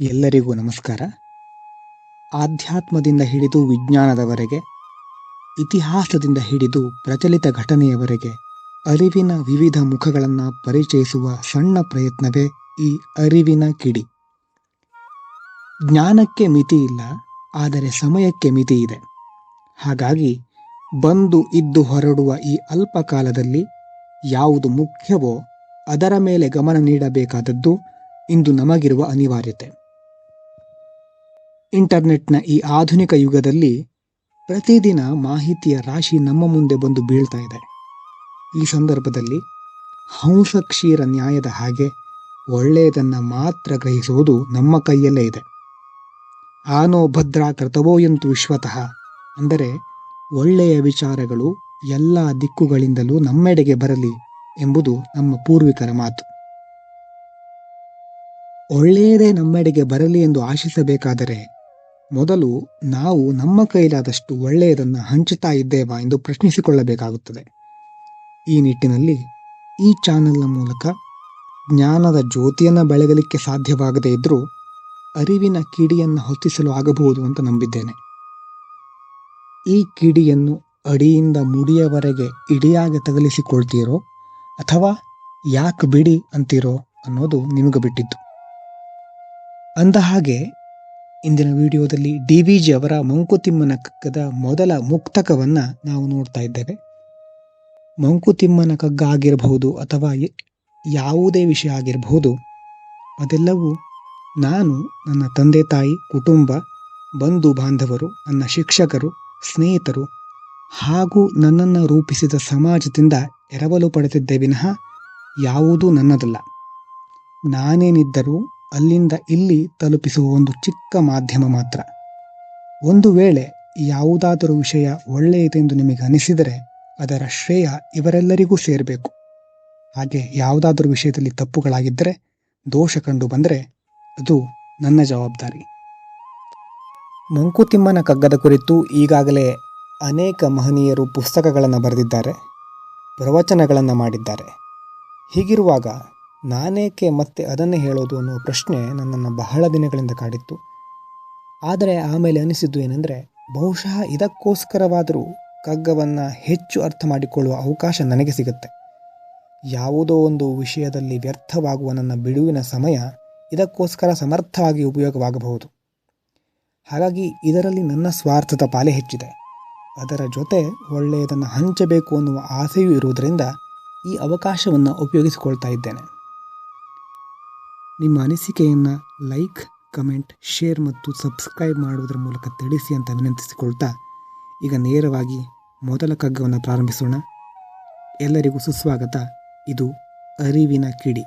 ಎಲ್ಲರಿಗೂ ನಮಸ್ಕಾರ. ಆಧ್ಯಾತ್ಮದಿಂದ ಹಿಡಿದು ವಿಜ್ಞಾನದವರೆಗೆ, ಇತಿಹಾಸದಿಂದ ಹಿಡಿದು ಪ್ರಚಲಿತ ಘಟನೆಯವರೆಗೆ ಅರಿವಿನ ವಿವಿಧ ಮುಖಗಳನ್ನು ಪರಿಚಯಿಸುವ ಸಣ್ಣ ಪ್ರಯತ್ನವೇ ಈ ಅರಿವಿನ ಕಿಡಿ. ಜ್ಞಾನಕ್ಕೆ ಮಿತಿ ಇಲ್ಲ, ಆದರೆ ಸಮಯಕ್ಕೆ ಮಿತಿ ಇದೆ. ಹಾಗಾಗಿ ಬಂದು ಇದ್ದು ಹೊರಡುವ ಈ ಅಲ್ಪ ಕಾಲದಲ್ಲಿ ಯಾವುದು ಮುಖ್ಯವೋ ಅದರ ಮೇಲೆ ಗಮನ ನೀಡಬೇಕಾದದ್ದು ಇಂದು ನಮಗಿರುವ ಅನಿವಾರ್ಯತೆ. ಇಂಟರ್ನೆಟ್ನ ಈ ಆಧುನಿಕ ಯುಗದಲ್ಲಿ ಪ್ರತಿದಿನ ಮಾಹಿತಿಯ ರಾಶಿ ನಮ್ಮ ಮುಂದೆ ಬಂದು ಬೀಳ್ತಾ ಇದೆ. ಈ ಸಂದರ್ಭದಲ್ಲಿ ಹಂಸ ಕ್ಷೀರ ನ್ಯಾಯದ ಹಾಗೆ ಒಳ್ಳೆಯದನ್ನು ಮಾತ್ರ ಗ್ರಹಿಸುವುದು ನಮ್ಮ ಕೈಯಲ್ಲೇ ಇದೆ. ಆನೋ ಭದ್ರಾ ಕೃತವೋಯಂತು ವಿಶ್ವತಃ ಅಂದರೆ ಒಳ್ಳೆಯ ವಿಚಾರಗಳು ಎಲ್ಲ ದಿಕ್ಕುಗಳಿಂದಲೂ ನಮ್ಮೆಡೆಗೆ ಬರಲಿ ಎಂಬುದು ನಮ್ಮ ಪೂರ್ವಿಕರ ಮಾತು. ಒಳ್ಳೆಯದೇ ನಮ್ಮೆಡೆಗೆ ಬರಲಿ ಎಂದು ಆಶಿಸಬೇಕಾದರೆ ಮೊದಲು ನಾವು ನಮ್ಮ ಕೈಲಾದಷ್ಟು ಒಳ್ಳೆಯದನ್ನು ಹಂಚುತ್ತಾ ಇದ್ದೇವಾ ಎಂದು ಪ್ರಶ್ನಿಸಿಕೊಳ್ಳಬೇಕಾಗುತ್ತದೆ. ಈ ನಿಟ್ಟಿನಲ್ಲಿ ಈ ಚಾನೆಲ್ನ ಮೂಲಕ ಜ್ಞಾನದ ಜ್ಯೋತಿಯನ್ನು ಬೆಳಗಲಿಕ್ಕೆ ಸಾಧ್ಯವಾಗದೇ ಇದ್ದರೂ ಅರಿವಿನ ಕಿಡಿಯನ್ನು ಹೊತ್ತಿಸಲು ಆಗಬಹುದು ಅಂತ ನಂಬಿದ್ದೇನೆ. ಈ ಕಿಡಿಯನ್ನು ಅಡಿಯಿಂದ ಮುಡಿಯವರೆಗೆ ಇಡಿಯಾಗಿ ತಗಲಿಸಿಕೊಳ್ತೀರೋ ಅಥವಾ ಯಾಕೆ ಬಿಡಿ ಅಂತೀರೋ ಅನ್ನೋದು ನಿಮಗೆ ಬಿಟ್ಟಿದ್ದು. ಅಂದ ಹಾಗೆ ಇಂದಿನ ವಿಡಿಯೋದಲ್ಲಿ ಡಿ ವಿ ಜಿ ಅವರ ಮಂಕುತಿಮ್ಮನ ಕಗ್ಗದ ಮೊದಲ ಮುಕ್ತಕವನ್ನು ನಾವು ನೋಡ್ತಾ ಇದ್ದೇವೆ. ಮಂಕುತಿಮ್ಮನ ಕಗ್ಗ ಆಗಿರಬಹುದು ಅಥವಾ ಯಾವುದೇ ವಿಷಯ ಆಗಿರಬಹುದು, ಅದೆಲ್ಲವೂ ನಾನು, ನನ್ನ ತಂದೆ ತಾಯಿ, ಕುಟುಂಬ, ಬಂಧು ಬಾಂಧವರು, ನನ್ನ ಶಿಕ್ಷಕರು, ಸ್ನೇಹಿತರು ಹಾಗೂ ನನ್ನನ್ನು ರೂಪಿಸಿದ ಸಮಾಜದಿಂದ ಎರವಲು ಪಡೆದಿದ್ದೇ ವಿನಃ ಯಾವುದೂ ನನ್ನದಲ್ಲ. ನಾನೇನಿದ್ದರೂ ಅಲ್ಲಿಂದ ಇಲ್ಲಿ ತಲುಪಿಸುವ ಒಂದು ಚಿಕ್ಕ ಮಾಧ್ಯಮ ಮಾತ್ರ. ಒಂದು ವೇಳೆ ಯಾವುದಾದರೂ ವಿಷಯ ಒಳ್ಳೆಯದೆಂದು ನಿಮಗೆ ಅನಿಸಿದರೆ ಅದರ ಶ್ರೇಯ ಇವರೆಲ್ಲರಿಗೂ ಸೇರಬೇಕು. ಹಾಗೆ ಯಾವುದಾದರೂ ವಿಷಯದಲ್ಲಿ ತಪ್ಪುಗಳಾಗಿದ್ದರೆ ದೋಷ ಕಂಡು ಬಂದರೆ ಅದು ನನ್ನ ಜವಾಬ್ದಾರಿ. ಮಂಕುತಿಮ್ಮನ ಕಗ್ಗದ ಕುರಿತು ಈಗಾಗಲೇ ಅನೇಕ ಮಹನೀಯರು ಪುಸ್ತಕಗಳನ್ನು ಬರೆದಿದ್ದಾರೆ, ಪ್ರವಚನಗಳನ್ನು ಮಾಡಿದ್ದಾರೆ. ಹೀಗಿರುವಾಗ ನಾನೇಕೆ ಮತ್ತೆ ಅದನ್ನೇ ಹೇಳೋದು ಅನ್ನುವ ಪ್ರಶ್ನೆ ನನ್ನನ್ನು ಬಹಳ ದಿನಗಳಿಂದ ಕಾಡಿತ್ತು. ಆದರೆ ಆಮೇಲೆ ಅನಿಸಿದ್ದು ಏನೆಂದರೆ, ಬಹುಶಃ ಇದಕ್ಕೋಸ್ಕರವಾದರೂ ಕಗ್ಗವನ್ನು ಹೆಚ್ಚು ಅರ್ಥ ಮಾಡಿಕೊಳ್ಳುವ ಅವಕಾಶ ನನಗೆ ಸಿಗುತ್ತೆ. ಯಾವುದೋ ಒಂದು ವಿಷಯದಲ್ಲಿ ವ್ಯರ್ಥವಾಗುವ ನನ್ನ ಬಿಡುವಿನ ಸಮಯ ಇದಕ್ಕೋಸ್ಕರ ಸಮರ್ಥವಾಗಿ ಉಪಯೋಗವಾಗಬಹುದು. ಹಾಗಾಗಿ ಇದರಲ್ಲಿ ನನ್ನ ಸ್ವಾರ್ಥದ ಪಾಲೆ ಹೆಚ್ಚಿದೆ. ಅದರ ಜೊತೆ ಒಳ್ಳೆಯದನ್ನು ಹಂಚಬೇಕು ಅನ್ನುವ ಆಸೆಯೂ ಇರುವುದರಿಂದ ಈ ಅವಕಾಶವನ್ನು ಉಪಯೋಗಿಸಿಕೊಳ್ತಾ ಇದ್ದೇನೆ. ನಿಮ್ಮ ಅನಿಸಿಕೆಯನ್ನು ಲೈಕ್ ಕಮೆಂಟ್ ಶೇರ್ ಮತ್ತು ಸಬ್ಸ್ಕ್ರೈಬ್ ಮಾಡುವುದರ ಮೂಲಕ ತಿಳಿಸಿ ಅಂತ ವಿನಂತಿಸಿಕೊಳ್ತಾ ಈಗ ನೇರವಾಗಿ ಮೊದಲ ಕಗ್ಗವನ್ನು ಪ್ರಾರಂಭಿಸೋಣ. ಎಲ್ಲರಿಗೂ ಸುಸ್ವಾಗತ. ಇದು ಅರಿವಿನ ಕಿಡಿ.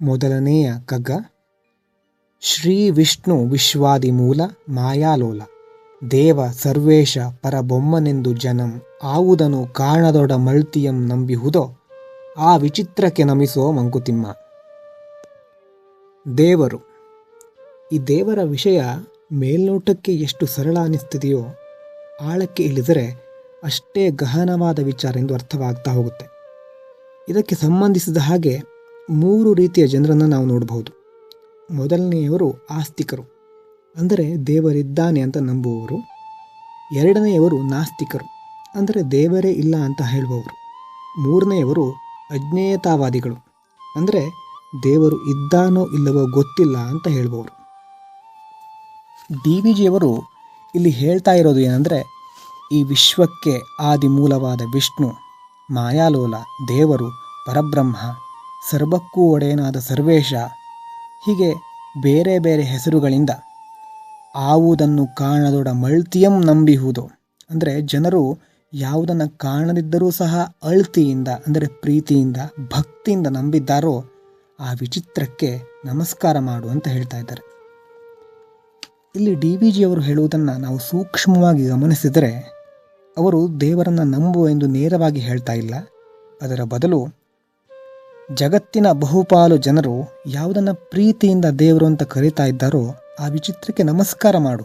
ಮೊದಲನೆಯ ಕಗ್ಗ ಶ್ರೀ ವಿಷ್ಣು ವಿಶ್ವಾದಿ ಮೂಲ ಮಾಯಾಲೋಲ. ದೇವ ಸರ್ವೇಶ ಪರಬೊಮ್ಮನೆಂದು ಜನಂ. ಆವುದನು ಕಾಣದೊಡ ಮಳ್ತಿಯಂ ನಂಬಿಹುದೋ? ಆ ವಿಚಿತ್ರಕ್ಕೆ ನಮಿಸೋ ಮಂಕುತಿಮ್ಮ. ದೇವರು, ಈ ದೇವರ ವಿಷಯ ಮೇಲ್ನೋಟಕ್ಕೆ ಎಷ್ಟು ಸರಳ ಅನಿಸ್ತಿದೆಯೋ, ಆಳಕ್ಕೆ ಇಳಿದರೆ ಅಷ್ಟೇ ಗಹನವಾದ ವಿಚಾರ ಎಂದು ಅರ್ಥವಾಗ್ತಾ ಹೋಗುತ್ತೆ. ಇದಕ್ಕೆ ಸಂಬಂಧಿಸಿದ ಹಾಗೆ ಮೂರು ರೀತಿಯ ಜನರನ್ನು ನಾವು ನೋಡಬಹುದು. ಮೊದಲನೆಯವರು ಆಸ್ತಿಕರು. ಅಂದರೆ ದೇವರಿದ್ದಾನೆ ಅಂತ ನಂಬುವವರು. ಎರಡನೆಯವರು ನಾಸ್ತಿಕರು, ಅಂದರೆ ದೇವರೇ ಇಲ್ಲ ಅಂತ ಹೇಳುವವರು. ಮೂರನೆಯವರು ಅಜ್ಞೇಯತಾವಾದಿಗಳು, ಅಂದರೆ ದೇವರು ಇದ್ದಾನೋ ಇಲ್ಲವೋ ಗೊತ್ತಿಲ್ಲ ಅಂತ ಹೇಳುವವರು. ಡಿ ವಿ ಜಿಯವರು ಇಲ್ಲಿ ಹೇಳ್ತಾ ಇರೋದು ಏನಂದರೆ, ಈ ವಿಶ್ವಕ್ಕೆ ಆದಿ ಮೂಲವಾದ ವಿಷ್ಣು, ಮಾಯಾಲೋಲ, ದೇವರು, ಪರಬ್ರಹ್ಮ, ಸರ್ವಕ್ಕೂ ಒಡೆಯನಾದ ಸರ್ವೇಶ, ಹೀಗೆ ಬೇರೆ ಬೇರೆ ಹೆಸರುಗಳಿಂದ ಆವುದನ್ನು ಕಾಣದೊಡ ಮಳ್ತಿಯಂ ನಂಬಿಹುದು. ಅಂದರೆ ಜನರು ಯಾವುದನ್ನು ಕಾಣದಿದ್ದರೂ ಸಹ ಅಳ್ತಿಯಿಂದ, ಅಂದರೆ ಪ್ರೀತಿಯಿಂದ, ಭಕ್ತಿಯಿಂದ ನಂಬಿದ್ದಾರೋ ಆ ವಿಚಿತ್ರಕ್ಕೆ ನಮಸ್ಕಾರ ಮಾಡು ಅಂತ ಹೇಳ್ತಾ ಇದ್ದಾರೆ. ಇಲ್ಲಿ ಡಿ ವಿ ಜಿಯವರು ಹೇಳುವುದನ್ನು ನಾವು ಸೂಕ್ಷ್ಮವಾಗಿ ಗಮನಿಸಿದರೆ, ಅವರು ದೇವರನ್ನು ನಂಬು ಎಂದು ನೇರವಾಗಿ ಹೇಳ್ತಾ ಇಲ್ಲ. ಅದರ ಬದಲು ಜಗತ್ತಿನ ಬಹುಪಾಲು ಜನರು ಯಾವುದನ್ನು ಪ್ರೀತಿಯಿಂದ ದೇವರು ಅಂತ ಕರೀತಾ ಇದ್ದಾರೋ ಆ ವಿಚಿತ್ರಕ್ಕೆ ನಮಸ್ಕಾರ ಮಾಡು.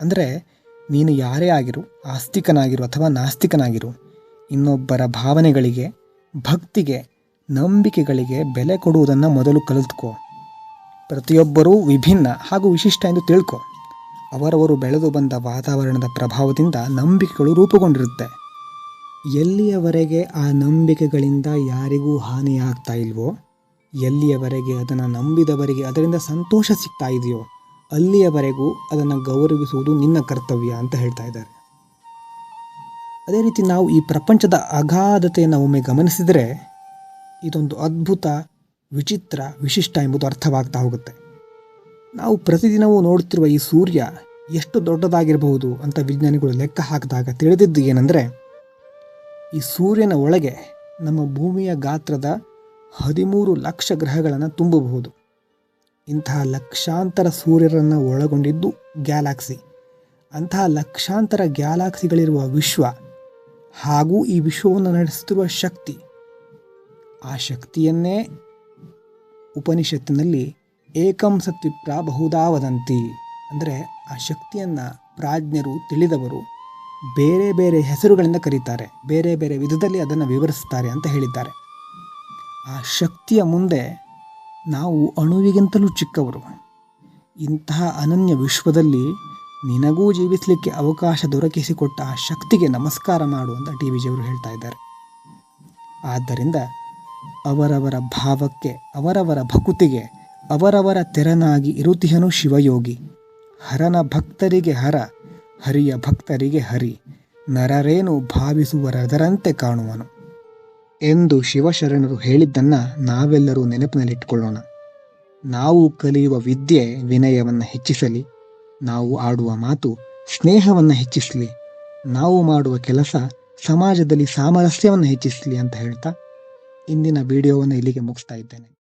ಅಂದರೆ ನೀನು ಯಾರೇ ಆಗಿರು, ಆಸ್ತಿಕನಾಗಿರು ಅಥವಾ ನಾಸ್ತಿಕನಾಗಿರು, ಇನ್ನೊಬ್ಬರ ಭಾವನೆಗಳಿಗೆ, ಭಕ್ತಿಗೆ, ನಂಬಿಕೆಗಳಿಗೆ ಬೆಲೆ ಕೊಡುವುದನ್ನು ಮೊದಲು ಕಲಿತ್ಕೊ. ಪ್ರತಿಯೊಬ್ಬರೂ ವಿಭಿನ್ನ ಹಾಗೂ ವಿಶಿಷ್ಟ ಎಂದು ತಿಳ್ಕೊ. ಅವರವರು ಬೆಳೆದು ಬಂದ ವಾತಾವರಣದ ಪ್ರಭಾವದಿಂದ ನಂಬಿಕೆಗಳು ರೂಪುಗೊಂಡಿರುತ್ತೆ. ಎಲ್ಲಿಯವರೆಗೆ ಆ ನಂಬಿಕೆಗಳಿಂದ ಯಾರಿಗೂ ಹಾನಿಯಾಗ್ತಾ ಇಲ್ವೋ? ಎಲ್ಲಿಯವರೆಗೆ ಅದನ್ನು ನಂಬಿದವರಿಗೆ ಅದರಿಂದ ಸಂತೋಷ ಸಿಗ್ತಾ ಇದೆಯೋ? ಅಲ್ಲಿಯವರೆಗೂ ಅದನ್ನು ಗೌರವಿಸುವುದು ನಿನ್ನ ಕರ್ತವ್ಯ ಅಂತ ಹೇಳ್ತಾ ಇದ್ದಾರೆ. ಅದೇ ರೀತಿ ನಾವು ಈ ಪ್ರಪಂಚದ ಅಗಾಧತೆಯನ್ನು ಒಮ್ಮೆ ಗಮನಿಸಿದರೆ ಇದೊಂದು ಅದ್ಭುತ, ವಿಚಿತ್ರ, ವಿಶಿಷ್ಟ ಎಂಬುದು ಅರ್ಥವಾಗ್ತಾ ಹೋಗುತ್ತೆ. ನಾವು ಪ್ರತಿದಿನವೂ ನೋಡುತ್ತಿರುವ ಈ ಸೂರ್ಯ ಎಷ್ಟು ದೊಡ್ಡದಾಗಿರಬಹುದು ಅಂತ ವಿಜ್ಞಾನಿಗಳು ಲೆಕ್ಕ ಹಾಕಿದಾಗ ತಿಳಿದಿದ್ದು ಏನಂದರೆ ಈ ಸೂರ್ಯನ ಒಳಗೆ ನಮ್ಮ ಭೂಮಿಯ ಗಾತ್ರದ ಹದಿಮೂರು ಲಕ್ಷ ಗ್ರಹಗಳನ್ನು ತುಂಬಬಹುದು. ಇಂತಹ ಲಕ್ಷಾಂತರ ಸೂರ್ಯರನ್ನು ಒಳಗೊಂಡಿದ್ದು ಗ್ಯಾಲಾಕ್ಸಿ. ಅಂತಹ ಲಕ್ಷಾಂತರ ಗ್ಯಾಲಾಕ್ಸಿಗಳಿರುವ ವಿಶ್ವ ಹಾಗೂ ಈ ವಿಶ್ವವನ್ನು ನಡೆಸುತ್ತಿರುವ ಶಕ್ತಿ. ಆ ಶಕ್ತಿಯನ್ನೇ ಉಪನಿಷತ್ತಿನಲ್ಲಿ ಏಕಂ ಸತ್ವಿಪ್ರ ಬಹುದಾವದಂತಿ. ಅಂದರೆ ಆ ಶಕ್ತಿಯನ್ನು ಪ್ರಾಜ್ಞರು ತಿಳಿದವರು ಬೇರೆ ಬೇರೆ ಹೆಸರುಗಳಿಂದ ಕರೀತಾರೆ. ಬೇರೆ ಬೇರೆ ವಿಧದಲ್ಲಿ ಅದನ್ನು ವಿವರಿಸ್ತಾರೆ ಅಂತ ಹೇಳಿದ್ದಾರೆ. ಆ ಶಕ್ತಿಯ ಮುಂದೆ ನಾವು ಅಣುವಿಗಿಂತಲೂ ಚಿಕ್ಕವರು. ಇಂತಹ ಅನನ್ಯ ವಿಶ್ವದಲ್ಲಿ ನಿನಗೂ ಜೀವಿಸಲಿಕ್ಕೆ ಅವಕಾಶ ದೊರಕಿಸಿಕೊಟ್ಟ ಆ ಶಕ್ತಿಗೆ ನಮಸ್ಕಾರ ಮಾಡು ಅಂತ ಟಿ ವಿಜಿಯವರು ಹೇಳ್ತಾ ಇದ್ದಾರೆ. ಆದ್ದರಿಂದ ಅವರವರ ಭಾವಕ್ಕೆ, ಅವರವರ ಭಕುತಿಗೆ, ಅವರವರ ತೆರನಾಗಿ ಇರುತಿಹನು ಶಿವಯೋಗಿ. ಹರನ ಭಕ್ತರಿಗೆ ಹರ. ಹರಿಯ ಭಕ್ತರಿಗೆ ಹರಿ, ನರರೇನು ಭಾವಿಸುವರದರಂತೆ ಕಾಣುವನು. ಎಂದು ಶಿವಶರಣರು ಹೇಳಿದ್ದನ್ನು ನಾವೆಲ್ಲರೂ ನೆನಪಿನಲ್ಲಿಟ್ಟುಕೊಳ್ಳೋಣ. ನಾವು ಕಲಿಯುವ ವಿದ್ಯೆ ವಿನಯವನ್ನು ಹೆಚ್ಚಿಸಲಿ, ನಾವು ಆಡುವ ಮಾತು ಸ್ನೇಹವನ್ನು ಹೆಚ್ಚಿಸಲಿ, ನಾವು ಮಾಡುವ ಕೆಲಸ ಸಮಾಜದಲ್ಲಿ ಸಾಮರಸ್ಯವನ್ನು ಹೆಚ್ಚಿಸಲಿ ಅಂತ ಹೇಳ್ತಾ ಇಂದಿನ ವಿಡಿಯೋವನ್ನು ಇಲ್ಲಿಗೆ ಮುಗಿಸ್ತಾ ಇದ್ದೇನೆ.